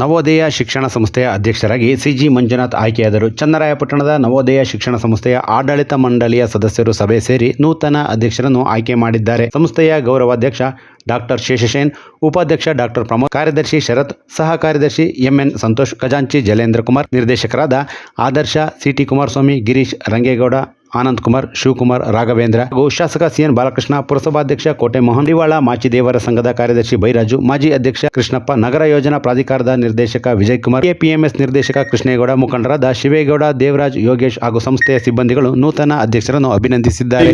ನವೋದಯ ಶಿಕ್ಷಣ ಸಂಸ್ಥೆಯ ಅಧ್ಯಕ್ಷರಾಗಿ ಸಿಜಿ ಮಂಜುನಾಥ್ ಆಯ್ಕೆಯಾದರು. ಚನ್ನರಾಯಪಟ್ಟಣದ ನವೋದಯ ಶಿಕ್ಷಣ ಸಂಸ್ಥೆಯ ಆಡಳಿತ ಮಂಡಳಿಯ ಸದಸ್ಯರು ಸಭೆ ಸೇರಿ ನೂತನ ಅಧ್ಯಕ್ಷರನ್ನು ಆಯ್ಕೆ ಮಾಡಿದ್ದಾರೆ. ಸಂಸ್ಥೆಯ ಗೌರವಾಧ್ಯಕ್ಷ ಡಾಕ್ಟರ್ ಶೇಷಶೇನ್, ಉಪಾಧ್ಯಕ್ಷ ಡಾಕ್ಟರ್ ಪ್ರಮೋದ್, ಕಾರ್ಯದರ್ಶಿ ಶರತ್, ಸಹ ಕಾರ್ಯದರ್ಶಿ ಎಂಎನ್ ಸಂತೋಷ್, ಖಜಾಂಚಿ ಜಲೇಂದ್ರ ಕುಮಾರ್, ನಿರ್ದೇಶಕರಾದ ಆದರ್ಶ ಸಿಟಿ ಕುಮಾರಸ್ವಾಮಿ, ಗಿರೀಶ್ ರಂಗೇಗೌಡ ಆನಂದ್ ಕುಮಾರ್ ಶಿವಕುಮಾರ್, ರಾಘವೇಂದ್ರ ಹಾಗೂ ಶಾಸಕ ಸಿಎನ್ ಬಾಲಕೃಷ್ಣ, ಪುರಸಭಾಧ್ಯಕ್ಷ ಕೋಟೆ ಮೋಹನ್ ದಿವಾಳ ಮಾಚಿದೇವರ ಸಂಘದ ಕಾರ್ಯದರ್ಶಿ ಬೈರಾಜು, ಮಾಜಿ ಅಧ್ಯಕ್ಷ ಕೃಷ್ಣಪ್ಪ, ನಗರ ಯೋಜನಾ ಪ್ರಾಧಿಕಾರದ ನಿರ್ದೇಶಕ ವಿಜಯ್ ಕುಮಾರ್ ಎಪಿಎಂಎಸ್ ನಿರ್ದೇಶಕ ಕೃಷ್ಣೇಗೌಡ, ಮುಖಂಡರಾದ ಶಿವೇಗೌಡ, ದೇವರಾಜ್, ಯೋಗೇಶ್ ಹಾಗೂ ಸಂಸ್ಥೆಯ ಸಿಬ್ಬಂದಿಗಳು ನೂತನ ಅಧ್ಯಕ್ಷರನ್ನು ಅಭಿನಂದಿಸಿದ್ದಾರೆ.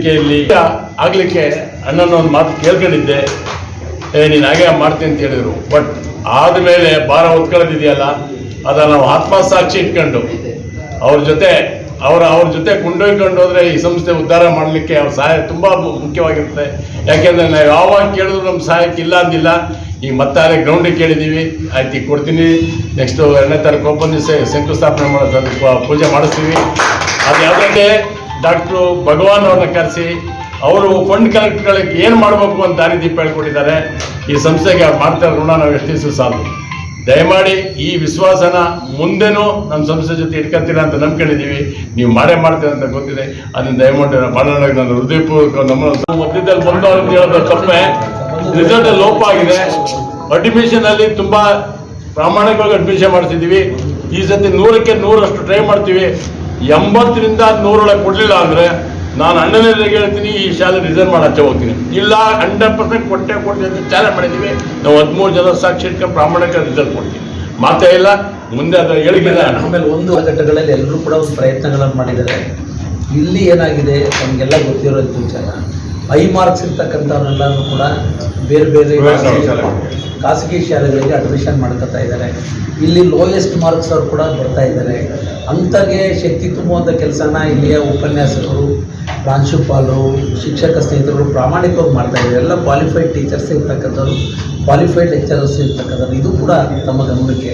ಆದಮೇಲೆ ಭಾರ ಹೊತ್ಕೊಳ್ಳೋದಿದೆಯಲ್ಲ ಅದನ್ನು ಆತ್ಮಸಾಕ್ಷಿ ಇಟ್ಕೊಂಡು ಅವ್ರ ಜೊತೆ ಅವರ ಅವ್ರ ಜೊತೆ ಕೊಂಡೊಯ್ಕೊಂಡು ಹೋದ್ರೆ ಈ ಸಂಸ್ಥೆ ಉದ್ಧಾರ ಮಾಡಲಿಕ್ಕೆ ಅವ್ರ ಸಹಾಯ ತುಂಬ ಮುಖ್ಯವಾಗಿರುತ್ತೆ. ಯಾಕೆಂದ್ರೆ ನಾವು ಯಾವಾಗ ಕೇಳಿದ್ರು ನಮ್ಮ ಸಹಾಯಕ್ಕೆ ಇಲ್ಲ ಅಂದಿಲ್ಲ. ಈಗ ಮತ್ತಾರೆ ಗ್ರೌಂಡಿಗೆ ಕೇಳಿದ್ದೀವಿ ಆಯ್ತು, ಈಗ ಕೊಡ್ತೀನಿ. ನೆಕ್ಸ್ಟು ಎರಡನೇ ತಾರೀಕು ಓಪನ್ ದಿವಸ ಶಂಕುಸ್ಥಾಪನೆ ಮಾಡೋದು ಪೂಜೆ ಮಾಡಿಸ್ತೀವಿ. ಅದು ಯಾವುದೇ ಡಾಕ್ಟ್ರು ಭಗವಾನ್ ಅವ್ರನ್ನ ಕರೆಸಿ, ಅವರು ಫಂಡ್ ಕಲೆಕ್ಟ್ಗಳಿಗೆ ಏನು ಮಾಡಬೇಕು ಅಂತ ದಾರಿದೀಪ ಹೇಳ್ಕೊಟ್ಟಿದ್ದಾರೆ. ಈ ಸಂಸ್ಥೆಗೆ ಅವ್ರು ಮಾಡ್ತಾರೆ ಋಣ ನಾವು ಎಷ್ಟು ದಿವಸ ಸಾಲು? ದಯಮಾಡಿ ಈ ವಿಶ್ವಾಸನ ಮುಂದೆನೂ ನಮ್ಮ ಸಂಸ್ಥೆ ಜೊತೆ ಇಟ್ಕೊತೀರ ಅಂತ ನಂಬ್ಕೊಂಡಿದ್ದೀವಿ. ನೀವು ಮಾಡೇ ಮಾಡ್ತೀರ ಅಂತ ಗೊತ್ತಿದೆ. ಅದನ್ನು ದಯಮಾಡಿ ಮಾಡೋಣ ನನ್ನ ಹೃದಯಪೂರ್ವಕ ನಮ್ಮ ಮಧ್ಯದಲ್ಲಿ ಬಂದು ಅಂತ ಹೇಳೋದು ತಪ್ಪೆ. ರಿಸಲ್ಟ್ ಲೋಪ ಆಗಿದೆ. ಅಡ್ಮಿಷನ್ ಅಲ್ಲಿ ತುಂಬಾ ಪ್ರಾಮಾಣಿಕವಾಗಿ ಅಡ್ಮಿಷನ್ ಮಾಡ್ತಿದ್ದೀವಿ. ಈ ಸತಿ ನೂರಕ್ಕೆ ನೂರಷ್ಟು ಟ್ರೈ ಮಾಡ್ತೀವಿ. ಎಂಬತ್ತರಿಂದ ನೂರೊಳಗೆ ಕೊಡಲಿಲ್ಲ ಅಂದರೆ ನಾನು ಅಣ್ಣನಲ್ಲಿ ಹೇಳ್ತೀನಿ ಈ ಶಾಲೆ ರಿಸರ್ವ್ ಮಾಡಿ ಹಚ್ಚ ಹೋಗ್ತೀನಿ. ಇಲ್ಲ ಹಂಡ್ರೆಡ್ ಪರ್ಸೆಂಟ್ ಕೊಟ್ಟೆ ಕೊಡ್ತೀನಿ ಅಂತ ಚಾಲೆ ಮಾಡಿದ್ದೀವಿ. ನಾವು ಹದಿಮೂರು ಜನ ಸಾಕ್ಷಿ ಇಟ್ಕೊಂಡು ಪ್ರಾಮಾಣಿಕ ರಿಸಲ್ಟ್ ಕೊಡ್ತೀವಿ. ಮಾತೇ ಇಲ್ಲ ಮುಂದೆ ಅದು ಹೇಳಿಕಿಲ್ಲ ಆಮೇಲೆ ಒಂದು ಘಟ್ಟಗಳಲ್ಲಿ ಎಲ್ಲರೂ ಕೂಡ ಒಂದು ಪ್ರಯತ್ನಗಳನ್ನು ಮಾಡಿದ್ದಾರೆ. ಇಲ್ಲಿ ಏನಾಗಿದೆ ನಮಗೆಲ್ಲ ಗೊತ್ತಿರೋದು ವಿಚಾರ. ಐ ಮಾರ್ಕ್ಸ್ ಇರ್ತಕ್ಕಂಥವ್ರನ್ನೆಲ್ಲರೂ ಕೂಡ ಬೇರೆ ಬೇರೆ ಖಾಸಗಿ ಶಾಲೆಗಳಿಗೆ ಅಡ್ಮಿಷನ್ ಮಾಡ್ಕೋತಾ ಇದ್ದಾರೆ. ಇಲ್ಲಿ ಲೋಯೆಸ್ಟ್ ಮಾರ್ಕ್ಸ್ ಅವರು ಕೂಡ ಬರ್ತಾ ಇದ್ದಾರೆ. ಅಂಥಗೆ ಶಕ್ತಿ ತುಂಬುವಂಥ ಕೆಲಸನ ಇಲ್ಲಿಯ ಉಪನ್ಯಾಸಕರು ಪ್ರಾಂಶುಪಾಲರು ಶಿಕ್ಷಕ ಸ್ನೇಹಿತರು ಪ್ರಾಮಾಣಿಕವಾಗಿ ಮಾಡ್ತಾ ಇದ್ದಾರೆ. ಎಲ್ಲ ಕ್ವಾಲಿಫೈಡ್ ಟೀಚರ್ಸ್ ಇರ್ತಕ್ಕಂಥವ್ರು ಕ್ವಾಲಿಫೈಡ್ ಲೆಕ್ಚರರ್ಸ್ ಇರ್ತಕ್ಕಂಥದ್ದು ಇದು ಕೂಡ ತಮ್ಮ ಗಮನಕ್ಕೆ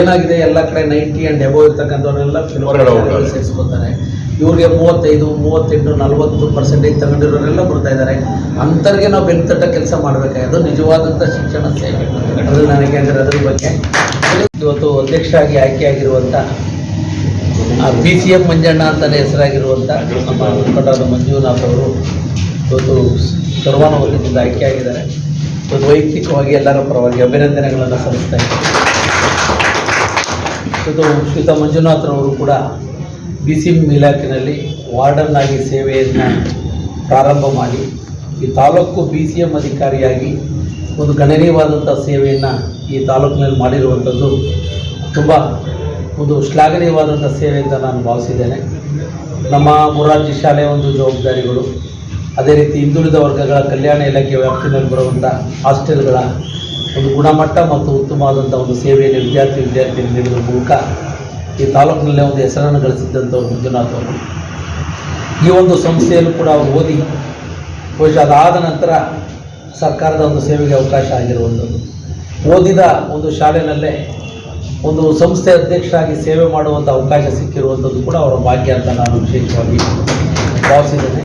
ಏನಾಗಿದೆ? ಎಲ್ಲ ಕಡೆ ನೈಂಟಿ ಆ್ಯಂಡ್ ಎಬೋ ಇರ್ತಕ್ಕಂಥವ್ರೆಲ್ಲ ಹೋಗ್ತಾರೆ. ಸೇರಿಸ್ಕೊತಾರೆ. ಇವ್ರಿಗೆ ಮೂವತ್ತೈದು ಮೂವತ್ತೆಂಟು ನಲವತ್ತು ಪರ್ಸೆಂಟೇಜ್ ತಗೊಂಡಿರೋರೆಲ್ಲ ಬರ್ತಾ ಇದ್ದಾರೆ. ಅಂಥವ್ರಿಗೆ ನಾವು ಬೆಲೆ ತಟ್ಟ ಕೆಲಸ ಮಾಡಬೇಕಾಗಿದ್ದು ನಿಜವಾದಂಥ ಶಿಕ್ಷಣ ಸೇವೆ. ಅದು ನನಗೆ ಅಂದರೆ ಅದ್ರ ಬಗ್ಗೆ. ಇವತ್ತು ಅಧ್ಯಕ್ಷರಾಗಿ ಆಯ್ಕೆಯಾಗಿರುವಂಥ ಪಿ ಸಿ ಎಂ ಮಂಜಣ್ಣ ಅಂತಲೇ ಹೆಸರಾಗಿರುವಂಥ ನಮ್ಮ ಮುಖಂಡರಾದ ಮಂಜುನಾಥ್ ಅವರು ಇವತ್ತು ಸರ್ವಾನುಮತದಿಂದ ಆಯ್ಕೆಯಾಗಿದ್ದಾರೆ. ಇವತ್ತು ವೈಯಕ್ತಿಕವಾಗಿ ಎಲ್ಲರ ಪರವಾಗಿ ಅಭಿನಂದನೆಗಳನ್ನು ಸಲ್ಲಿಸ್ತಾ ಇದ್ದಾರೆ ಇವತ್ತು ಮಂಜುನಾಥ್ ಮಂಜುನಾಥ್ರವರು ಕೂಡ ಬಿ ಸಿ ಎಂ ಇಲಾಖೆಯಲ್ಲಿ ವಾರ್ಡನ್ ಆಗಿ ಸೇವೆಯನ್ನು ಪ್ರಾರಂಭ ಮಾಡಿ, ಈ ತಾಲೂಕು ಬಿ ಸಿ ಎಂ ಅಧಿಕಾರಿಯಾಗಿ ಒಂದು ಗಣನೀಯವಾದಂಥ ಸೇವೆಯನ್ನು ಈ ತಾಲೂಕಿನಲ್ಲಿ ಮಾಡಿರುವಂಥದ್ದು ತುಂಬ ಒಂದು ಶ್ಲಾಘನೀಯವಾದಂಥ ಸೇವೆ ಅಂತ ನಾನು ಭಾವಿಸಿದ್ದೇನೆ. ನಮ್ಮ ಮೊರಾರ್ಜಿ ಶಾಲೆಯ ಒಂದು ಜವಾಬ್ದಾರಿಗಳು. ಅದೇ ರೀತಿ ಹಿಂದುಳಿದ ವರ್ಗಗಳ ಕಲ್ಯಾಣ ಇಲಾಖೆ ವ್ಯಾಪ್ತಿನಲ್ಲಿ ಬರುವಂಥ ಹಾಸ್ಟೆಲ್ಗಳ ಒಂದು ಗುಣಮಟ್ಟ ಮತ್ತು ಉತ್ತಮವಾದಂಥ ಒಂದು ಸೇವೆಯನ್ನು ವಿದ್ಯಾರ್ಥಿ ವಿದ್ಯಾರ್ಥಿಗಳು ನೀಡಿದ ಮೂಲಕ ಈ ತಾಲೂಕಿನಲ್ಲೇ ಒಂದು ಹೆಸರನ್ನು ಗಳಿಸಿದ್ದಂಥವ್ರು ಮಂಜುನಾಥ್ ಅವರು. ಈ ಒಂದು ಸಂಸ್ಥೆಯಲ್ಲೂ ಕೂಡ ಅವರು ಓದಿ, ಬಹುಶಃ ಅದಾದ ನಂತರ ಸರ್ಕಾರದ ಒಂದು ಸೇವೆಗೆ ಅವಕಾಶ ಆಗಿರುವಂಥದ್ದು ಓದಿದ ಒಂದು ಶಾಲೆಯಲ್ಲೇ ಒಂದು ಸಂಸ್ಥೆ ಅಧ್ಯಕ್ಷರಾಗಿ ಸೇವೆ ಮಾಡುವಂಥ ಅವಕಾಶ ಸಿಕ್ಕಿರುವಂಥದ್ದು ಕೂಡ ಅವರ ಭಾಗ್ಯ ಅಂತ ನಾನು ವಿಶೇಷವಾಗಿ ಭಾವಿಸಿದ್ದೇನೆ.